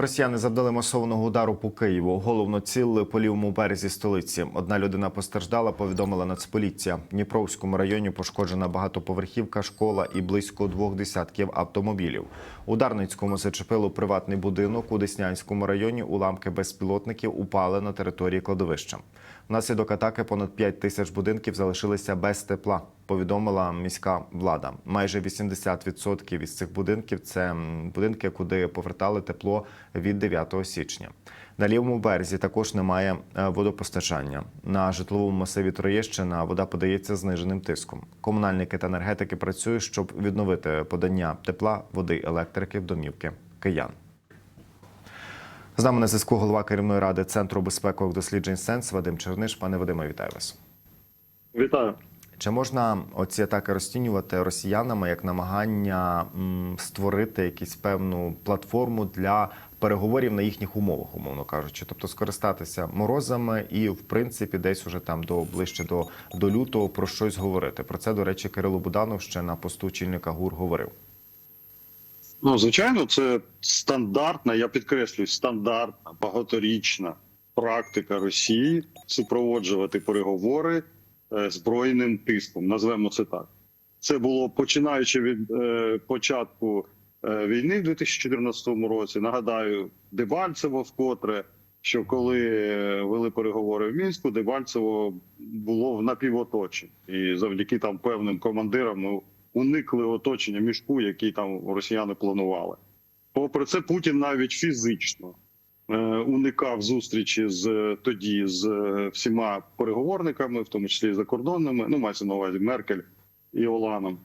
Росіяни завдали масованого удару по Києву. Головно цілили по лівому березі столиці. Одна людина постраждала, повідомила Нацполіція. В Дніпровському районі пошкоджена багатоповерхівка, школа і близько двох десятків автомобілів. У Дарницькому зачепило приватний будинок. У Деснянському районі уламки безпілотників упали на території кладовища. Внаслідок атаки понад 5 тисяч будинків залишилися без тепла. Повідомила міська влада. Майже 80% із цих будинків це будинки, куди повертали тепло від 9 січня. На лівому березі також немає е, водопостачання. На житловому масиві Троєщина вода подається зниженим тиском. Комунальники та енергетики працюють, щоб відновити подання тепла, води, електрики в домівки киян. З нами на зв'язку голова керівної ради Центру безпекових досліджень Сенс Вадим Черниш. Пане Вадиме, вітаю вас. Вітаю. Чи можна оці атаки розцінювати росіянами як намагання створити якусь певну платформу для переговорів на їхніх умовах, умовно кажучи, тобто скористатися морозами і, в принципі, десь уже там до ближче до, до лютого про щось говорити? Про це, до речі, Кирило Буданов ще на посту очільника ГУР говорив. Ну, звичайно, це стандартна, я підкреслюю, стандартна багаторічна практика Росії супроводжувати переговори е, збройним тиском. Назвемо це так. Це було починаючи від е, початку е, війни в 2014 році. Нагадаю, Дебальцево вкотре, що коли е, вели переговори в мінську, Дебальцево було в напівоточенні. і завдяки там певним командирам ми уникли оточення мішку, який там росіяни планували. Попри це, Путін навіть фізично е, уникав зустрічі з тоді з е, всіма переговорниками, в тому числі закордонними, ну мається на увазі Меркель і Оланом,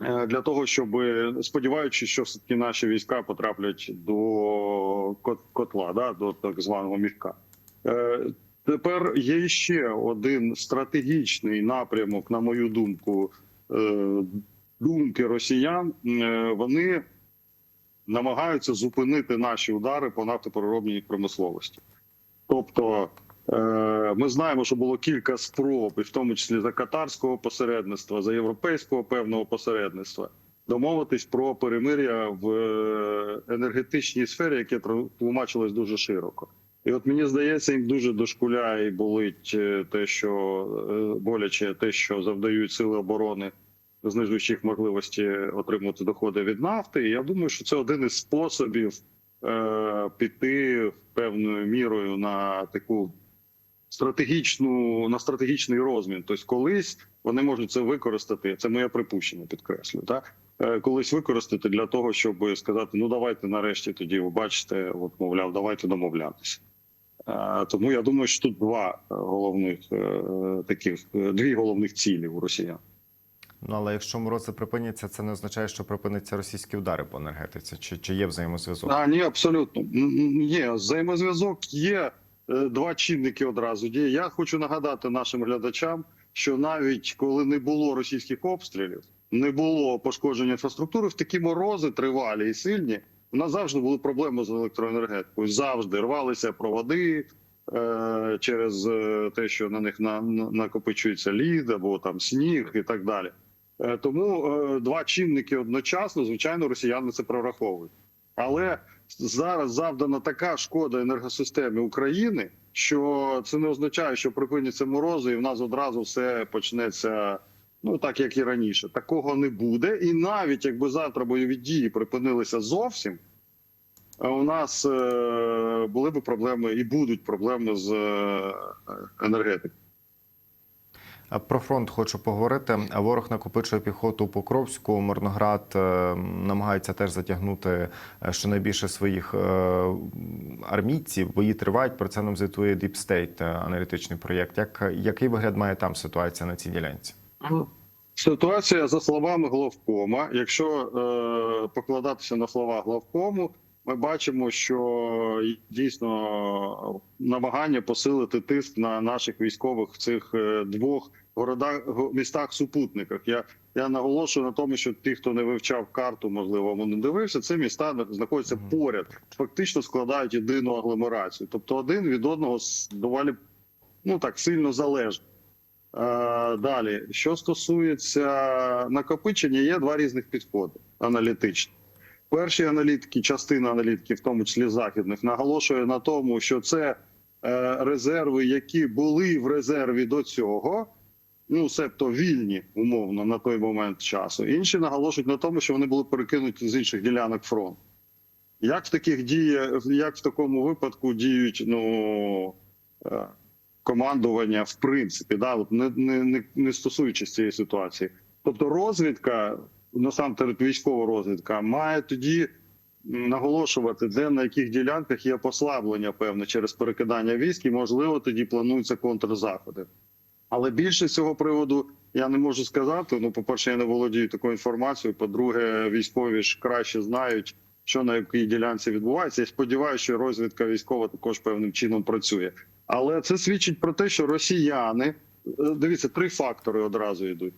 е, для того, щоб е, сподіваючись, що все таки наші війська потраплять до котла, да, до так званого мішка. Е, Тепер є ще один стратегічний напрямок, на мою думку, е, думки росіян. Е, Вони намагаються зупинити наші удари по нафтопереробній промисловості. Тобто, е, ми знаємо, що було кілька спроб, і в тому числі за катарського посередництва, за європейського певного посередництва, домовитись про перемир'я в е, енергетичній сфері, яке тлумачилось дуже широко. І от мені здається, їм дуже дошкуляє і болить те, що боляче, те, що завдають сили оборони, знижуючи їх можливості отримувати доходи від нафти. І я думаю, що це один із способів е, піти певною мірою на таку стратегічну на стратегічний розмін. Тобто, колись вони можуть це використати. Це моє припущення, підкреслю. Так Е, колись використати для того, щоб сказати: ну давайте нарешті тоді ви бачите, от мовляв, давайте домовлятися. Е, Тому я думаю, що тут два головних е, таких дві головних цілі у росіян. Ну але якщо морози припиняться, це не означає, що припиняться російські удари по енергетиці. Чи, чи є взаємозв'язок? А, ні, абсолютно є взаємозв'язок. Є е, два чинники одразу. Я хочу нагадати нашим глядачам, що навіть коли не було російських обстрілів, не було пошкодження інфраструктури, в такі морози тривалі і сильні. У нас завжди були проблеми з електроенергетикою. Завжди рвалися проводи е, через е, те, що на них на- накопичується лід або там сніг і так далі. Е, Тому е, два чинники одночасно, звичайно, росіяни це прораховують. Але зараз завдана така шкода енергосистемі України, що це не означає, що припиняться морози, і в нас одразу все почнеться. Ну так як і раніше, такого не буде. І навіть якби завтра бойові дії припинилися зовсім, а у нас е, були б проблеми і будуть проблеми з е, енергетикою. Про фронт хочу поговорити. Ворог накопичує піхоту у Покровську. Мирноград е, намагається теж затягнути е, щонайбільше своїх е, армійців. Бої тривають. Про це нам звітує Deep State, аналітичний проєкт. Як який вигляд має там ситуація на цій ділянці? Ситуація за словами главкома. Якщо е, покладатися на слова главкому, ми бачимо, що дійсно намагання посилити тиск на наших військових в цих е, двох городах містах супутниках. Я я наголошую на тому, що ті, хто не вивчав карту, можливо, не дивився, це міста знаходяться поряд, фактично складають єдину агломерацію. Тобто один від одного доволі ну так сильно залежить. Е, Далі, що стосується накопичення, є два різних підходи аналітичні. Перші аналітики, частина аналітиків, в тому числі західних, наголошує на тому, що це е, резерви, які були в резерві до цього, ну себто вільні умовно на той момент часу. Інші наголошують на тому, що вони були перекинуті з інших ділянок фронту. Як в таких діє, як в такому випадку діють ну, е, командування, в принципі, да, не, не, не стосуючись цієї ситуації. Тобто, розвідка, насамперед військова розвідка, має тоді наголошувати, де на яких ділянках є послаблення певне через перекидання військ, і можливо тоді плануються контрзаходи. Але більше з цього приводу я не можу сказати. Ну, по-перше, я не володію такою інформацією. По-друге, військові ж краще знають, що на якій ділянці відбувається. Я сподіваюся, що розвідка військова також певним чином працює. Але це свідчить про те, що росіяни е, дивіться, три фактори одразу йдуть.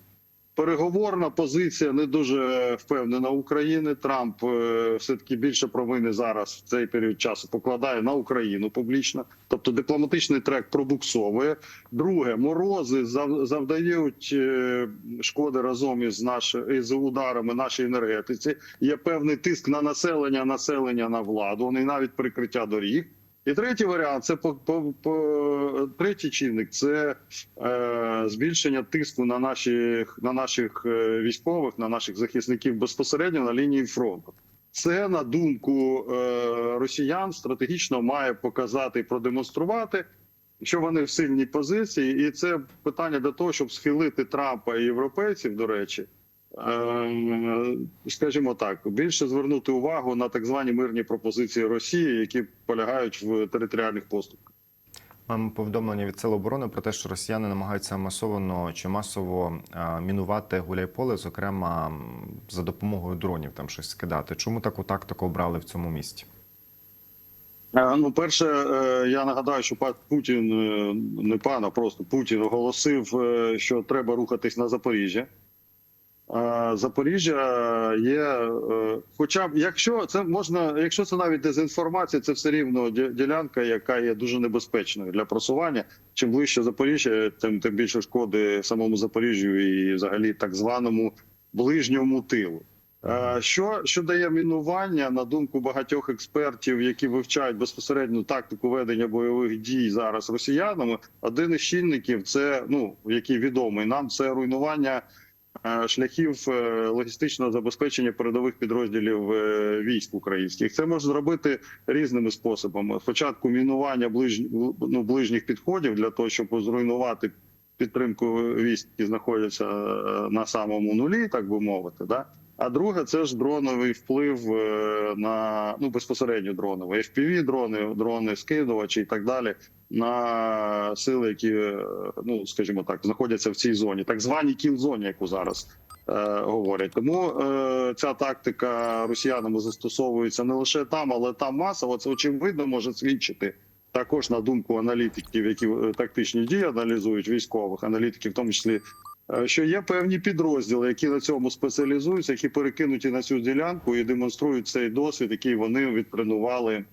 Переговорна позиція не дуже впевнена України. Трамп е, все таки більше провини зараз в цей період часу покладає на Україну публічно. Тобто дипломатичний трек пробуксовує. Друге, морози зав- завдають е, шкоди разом із наш із ударами нашій енергетиці. Є певний тиск на населення, населення на владу, не навіть прикриття доріг. І третій варіант це по, по, по третій чинник це е, збільшення тиску на наших на наших е, військових, на наших захисників безпосередньо на лінії фронту. Це на думку е, росіян стратегічно має показати і продемонструвати, що вони в сильній позиції, і це питання для того, щоб схилити Трампа і європейців, до речі. Е, Скажімо так, більше звернути увагу на так звані мирні пропозиції Росії, які полягають в територіальних поступках. Маємо повідомлення від Сил оборони про те, що росіяни намагаються масово чи масово мінувати гуляйполе, зокрема за допомогою дронів там щось скидати. Чому таку тактику обрали в цьому місті? Е, Ну, перше, е, я нагадаю, що пан Путін е, не пан, а просто Путін оголосив, е, що треба рухатись на Запоріжжя. Запоріжжя є, е, хоча б якщо це можна, якщо це навіть дезінформація, це все рівно ділянка, яка є дуже небезпечною для просування. Чим ближче Запоріжжя, тим тим більше шкоди самому Запоріжжю і взагалі так званому ближньому тилу. Е, Що, що дає мінування на думку багатьох експертів, які вивчають безпосередньо тактику ведення бойових дій зараз росіянами? Один із чинників це ну який відомий нам це руйнування шляхів е, логістичного забезпечення передових підрозділів е, військ українських. Це можна зробити різними способами. Спочатку мінування ближ, ну, ближніх підходів для того, щоб зруйнувати підтримку військ, які знаходяться е, на самому нулі, так би мовити, да. А друге, це ж дроновий вплив е, на ну безпосередньо дроновий fpv дрони, дрони скидувачі і так далі на сили, які е, ну скажімо так, знаходяться в цій зоні, так званій кіл-зоні, яку зараз е, говорять. Тому е, ця тактика росіянами застосовується не лише там, але там масово. Це очевидно може свідчити також на думку аналітиків, які е, тактичні дії аналізують військових аналітиків, в тому числі. е, Що є певні підрозділи, які на цьому спеціалізуються, які перекинуті на цю ділянку і демонструють цей досвід, який вони відтренували,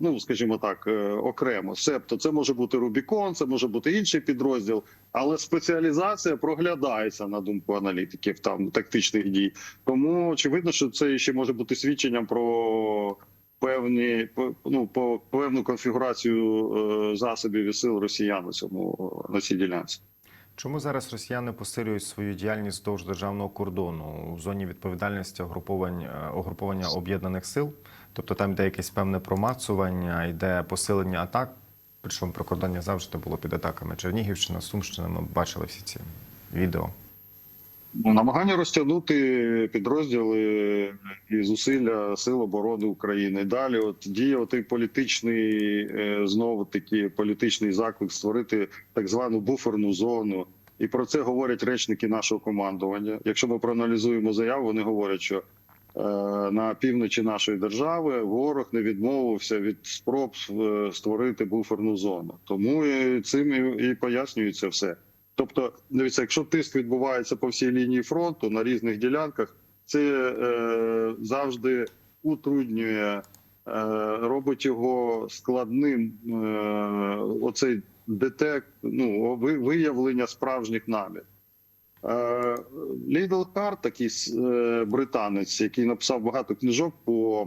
ну скажімо так, е, окремо. Себто, це може бути Рубікон, це може бути інший підрозділ, але спеціалізація проглядається на думку аналітиків там тактичних дій. Тому очевидно, що це ще може бути свідченням про певні ну, по певну конфігурацію е, засобів і сил росіян на цьому на цій ділянці. Чому зараз росіяни посилюють свою діяльність вздовж державного кордону у зоні відповідальності угруповань е, угруповання об'єднаних сил? Тобто там йде якесь певне промацування, йде посилення атак. Причому прикордоння завжди було під атаками. Чернігівщина, Сумщина. Ми бачили всі ці відео. Намагання розтягнути підрозділи і зусилля Сил оборони України. Далі, от діє отий політичний е, знову таки політичний заклик створити так звану буферну зону. І про це говорять речники нашого командування. Якщо ми проаналізуємо заяву, вони говорять, що е, на півночі нашої держави ворог не відмовився від спроб е, створити буферну зону. Тому цим і пояснюється все. Тобто, дивіться, якщо тиск відбувається по всій лінії фронту на різних ділянках, це е, завжди утруднює, е, робить його складним. Е, оцей детект, ну виявлення справжніх намір. Е, Лідл Харт, такий е, британець, який написав багато книжок по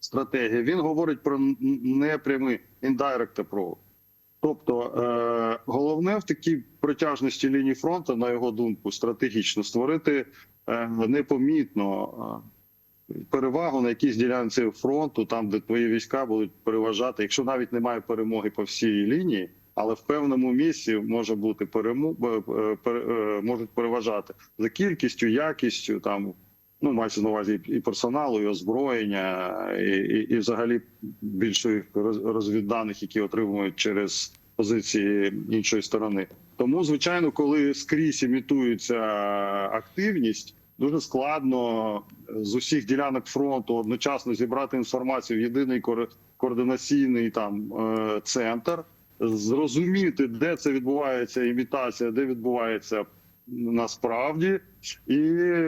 стратегії, він говорить про непрямий indirect approach. Тобто е, головне в такій протяжності лінії фронту, на його думку, стратегічно створити е, непомітно е, перевагу на якійсь ділянці фронту, там де твої війська будуть переважати, якщо навіть немає перемоги по всій лінії, але в певному місці може бути перему, можуть переважати за кількістю, якістю там. Ну, мається на увазі і персоналу, і озброєння, і, і, і взагалі більших роз- розвідданих, які отримують через позиції іншої сторони. Тому, звичайно, коли скрізь імітується активність, дуже складно з усіх ділянок фронту одночасно зібрати інформацію в єдиний координаційний там е, центр, зрозуміти, де це відбувається імітація, де відбувається насправді, і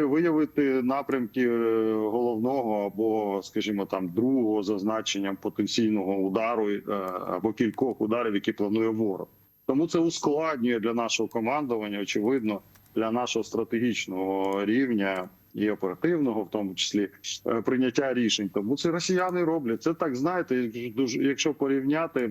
виявити напрямки е, головного або, скажімо, там другого за значенням потенційного удару е, або кількох ударів, які планує ворог. Тому це ускладнює для нашого командування, очевидно, для нашого стратегічного рівня і оперативного, в тому числі е, прийняття рішень. Тому це росіяни роблять. Це так знаєте, якщо порівняти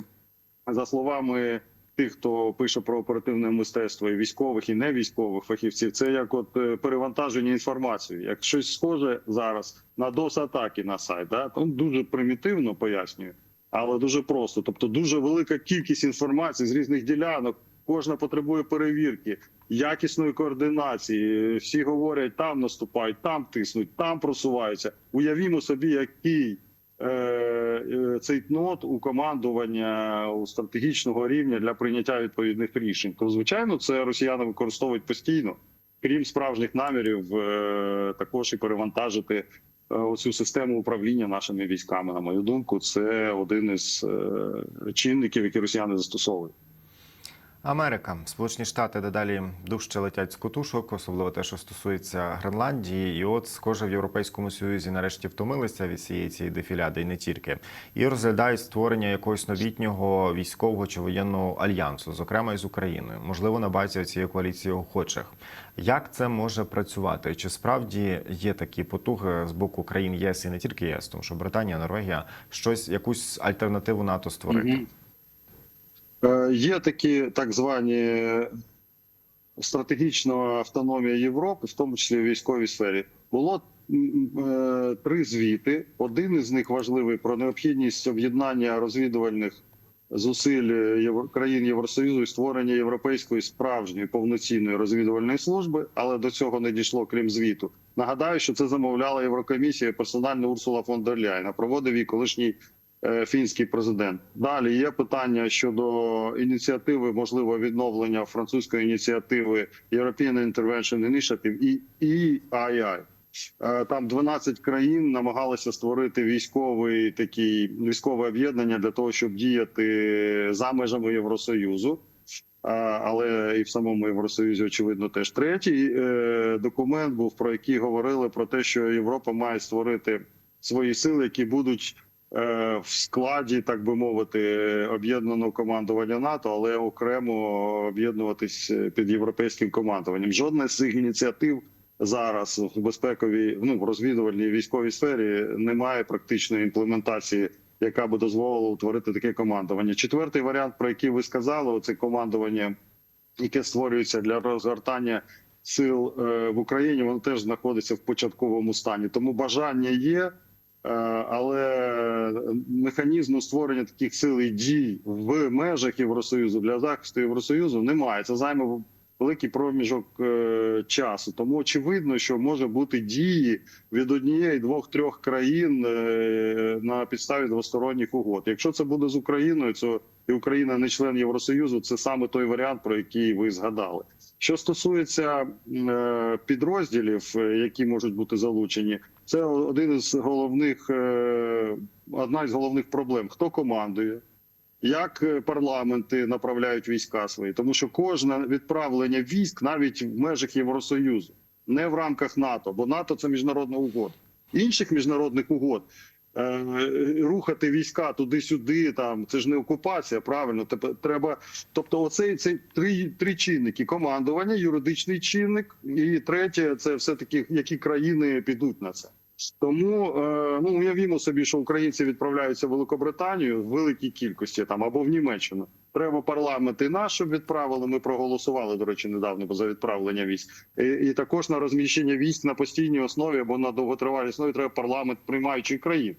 за словами тих, хто пише про оперативне мистецтво, і військових, і не військових фахівців, це як от е, перевантаження інформацією. Як щось схоже зараз на DOS-атаки на сайт, да? то дуже примітивно пояснюю, але дуже просто. Тобто, дуже велика кількість інформації з різних ділянок. Кожна потребує перевірки, якісної координації. Всі говорять, там наступають, там тиснуть, там просуваються. Уявімо собі, який е, нот у командування у стратегічного рівня для прийняття відповідних рішень. То звичайно, це росіяни використовують постійно, крім справжніх намірів, е, також і перевантажити е, оцю систему управління нашими військами. На мою думку, це один із е, чинників, які росіяни застосовують. Америка, Сполучені Штати дедалі дужче летять з котушок, особливо те, що стосується Гренландії. І от, схоже, в Європейському Союзі нарешті втомилися від цієї цієї дефіляди, і не тільки, і розглядають створення якогось новітнього військового чи воєнного альянсу, зокрема із Україною, можливо, на базі цієї коаліції охочих. Як це може працювати? Чи справді є такі потуги з боку країн ЄС і не тільки ЄС, тому що Британія, Норвегія щось якусь альтернативу НАТО створити? Мгм. Е, Є такі так звані стратегічна автономія Європи, в тому числі в військовій сфері. Було е, три звіти. Один із них важливий про необхідність об'єднання розвідувальних зусиль країн Євросоюзу і створення європейської справжньої повноцінної розвідувальної служби, але до цього не дійшло, крім звіту. Нагадаю, що це замовляла Єврокомісія персонально Урсула фон дер Ляйн, а проводив її колишній е, фінський президент. Далі є питання щодо ініціативи, можливо, відновлення французької ініціативи European Intervention Initiative і EII. Е, Там 12 країн намагалися створити військовий такий військове об'єднання для того, щоб діяти за межами Євросоюзу. Але і в самому Євросоюзі, очевидно, теж третій е, документ був про який говорили про те, що Європа має створити свої сили, які будуть е, в складі, так би мовити, об'єднаного командування НАТО, але окремо об'єднуватись під європейським командуванням. Жодна з цих ініціатив зараз в безпековій, ну в розвідувальній військовій сфері немає практичної імплементації, яка би дозволила утворити таке командування. Четвертий варіант, про який ви сказали, це командування, яке створюється для розгортання сил е, в Україні, воно теж знаходиться в початковому стані. Тому бажання є. Е, Але механізму створення таких сил і дій в межах Євросоюзу для захисту Євросоюзу немає. Це займе великий проміжок е, часу. Тому очевидно, що може бути дії від однієї, двох, трьох країн е, на підставі двосторонніх угод. Якщо це буде з Україною, то і Україна не член Євросоюзу, це саме той варіант, про який ви згадали. Що стосується е, підрозділів, е, які можуть бути залучені, це один із головних е, одна із головних проблем: хто командує, як парламенти направляють війська свої, тому що кожне відправлення військ навіть в межах Євросоюзу, не в рамках НАТО, бо НАТО це міжнародна угода. Інших міжнародних угод рухати війська туди-сюди. Там це ж не окупація, правильно. Треба. Тобто, оцей цей три, три чинники: командування, юридичний чинник, і третє це все таки, які країни підуть на це. Тому е, ну уявімо собі, що українці відправляються в Великобританію в великій кількості там або в Німеччину. Треба парламент і наш, щоб відправили. Ми проголосували, до речі, недавно за відправлення військ. І, і також на розміщення військ на постійній основі або на довготривалій основі треба парламент приймаючих країн.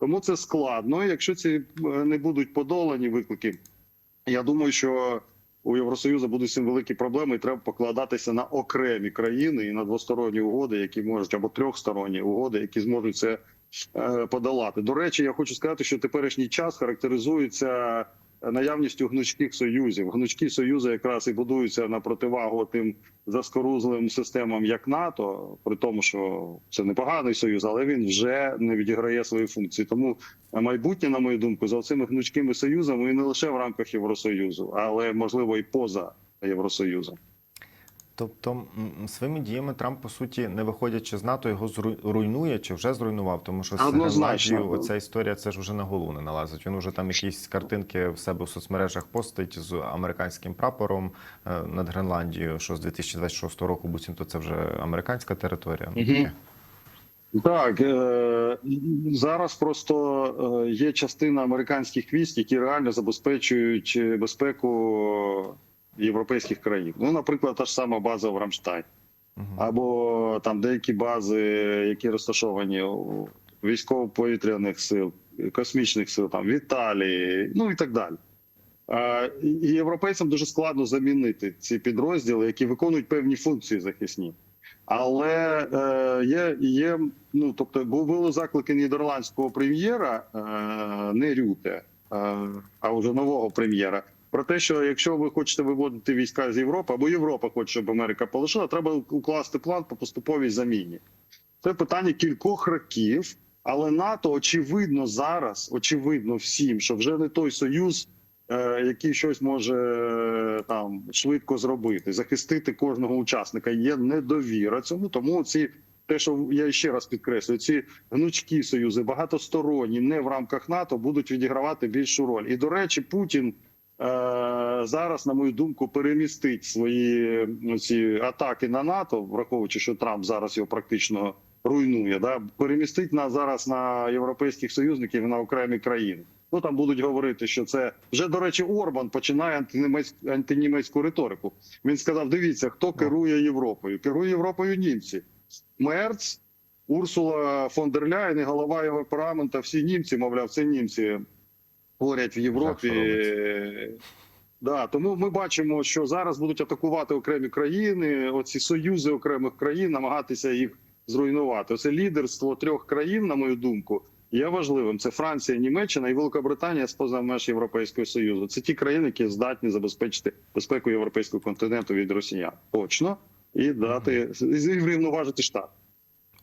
Тому це складно. Якщо ці е, не будуть подолані виклики, я думаю, що у Євросоюзу будуть цим великі проблеми, і треба покладатися на окремі країни і на двосторонні угоди, які можуть або трьохсторонні угоди, які зможуть це е, подолати. До речі, я хочу сказати, що теперішній час характеризується наявністю гнучких союзів. Гнучкі союзи якраз і будуються на противагу тим заскорузлим системам, як НАТО, при тому, що це непоганий союз, але він вже не відіграє свої функції. Тому майбутнє, на мою думку, за цими гнучкими союзами і не лише в рамках Євросоюзу, але можливо і поза Євросоюзом. Тобто своїми діями Трамп, по суті, не виходячи з НАТО, його зру- руйнує чи вже зруйнував, тому що з Гренландією оця історія це ж вже на голову не налазить. Він уже там якісь картинки в себе в соцмережах постить з американським прапором е, над Гренландією, що з 2026 року буцімто це вже американська територія. Таке. Так е, зараз просто е, є частина американських військ, які реально забезпечують безпеку європейських країн. Ну, наприклад, та ж сама база в Рамштайн, або там деякі бази, які розташовані у військово-повітряних сил, космічних сил, там в Італії, ну і так далі. І і європейцям дуже складно замінити ці підрозділи, які виконують певні функції захисні. Але е, є, є, ну тобто, були заклики нідерландського прем'єра, е, не Рюте, е, а вже нового прем'єра. Про те, що якщо ви хочете виводити війська з Європи, або Європа хоче, щоб Америка полишила, треба укласти план по поступовій заміні. Це питання кількох років, але НАТО очевидно зараз, очевидно всім, що вже не той союз, е, який щось може е, там швидко зробити, захистити кожного учасника. Є недовіра цьому. Тому ці те, що я ще раз підкреслюю, ці гнучкі союзи, багатосторонні, не в рамках НАТО, будуть відігравати більшу роль. І до речі, Путін. Е, Зараз, на мою думку, перемістить свої ну, ці атаки на НАТО, враховуючи, що Трамп зараз його практично руйнує. Да? Перемістить на зараз на європейських союзників на окремі країни. Ну там будуть говорити, що це вже до речі, Орбан починає антинімецьку, антинімецьку риторику. Він сказав: дивіться, хто керує Європою. Керує Європою німці. Мерц, Урсула фон дер Ляйн і голова його парламента. Всі німці, мовляв, це німці говорять в Європі. Да, тому ми бачимо, що зараз будуть атакувати окремі країни, оці союзи окремих країн, намагатися їх зруйнувати. Це лідерство трьох країн, на мою думку, є важливим. Це Франція, Німеччина і Великобританія з поза меж Європейського союзу. Це ті країни, які здатні забезпечити безпеку європейського континенту від росіян. Точно і дати і врівноважити штат.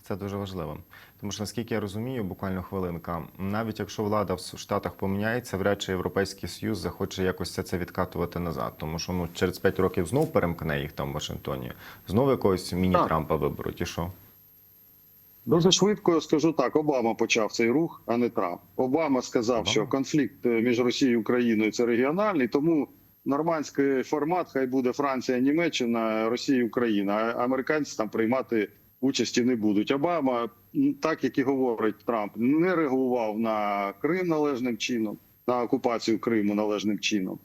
Це дуже важливо. Тому що наскільки я розумію, буквально хвилинка, навіть якщо влада в Штатах поміняється, вряд чи Європейський Союз захоче якось все це відкатувати назад. Тому що ну через 5 років знов перемкне їх там в Вашингтоні, знову якогось міні-Трампа виберуть. І що? Дуже швидко я скажу так: Обама почав цей рух, а не Трамп. Обама сказав, Обама? що конфлікт е, між Росією і Україною це регіональний, тому нормандський формат хай буде Франція, Німеччина, Росія, Україна. А американці там приймати участі не будуть. Обама, так як і говорить Трамп, не реагував на Крим належним чином, на окупацію Криму належним чином.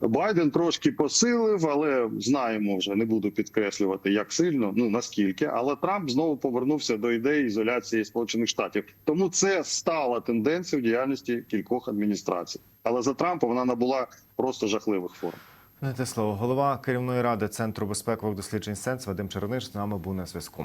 Байден трошки посилив, але знаємо вже, не буду підкреслювати, як сильно, ну наскільки. Але Трамп знову повернувся до ідеї ізоляції Сполучених Штатів. Тому це стала тенденцією в діяльності кількох адміністрацій. Але за Трампа вона набула просто жахливих форм. Не те слово. Голова керівної ради Центру безпекових досліджень Сенс Вадим Черниш з нами був на зв'язку.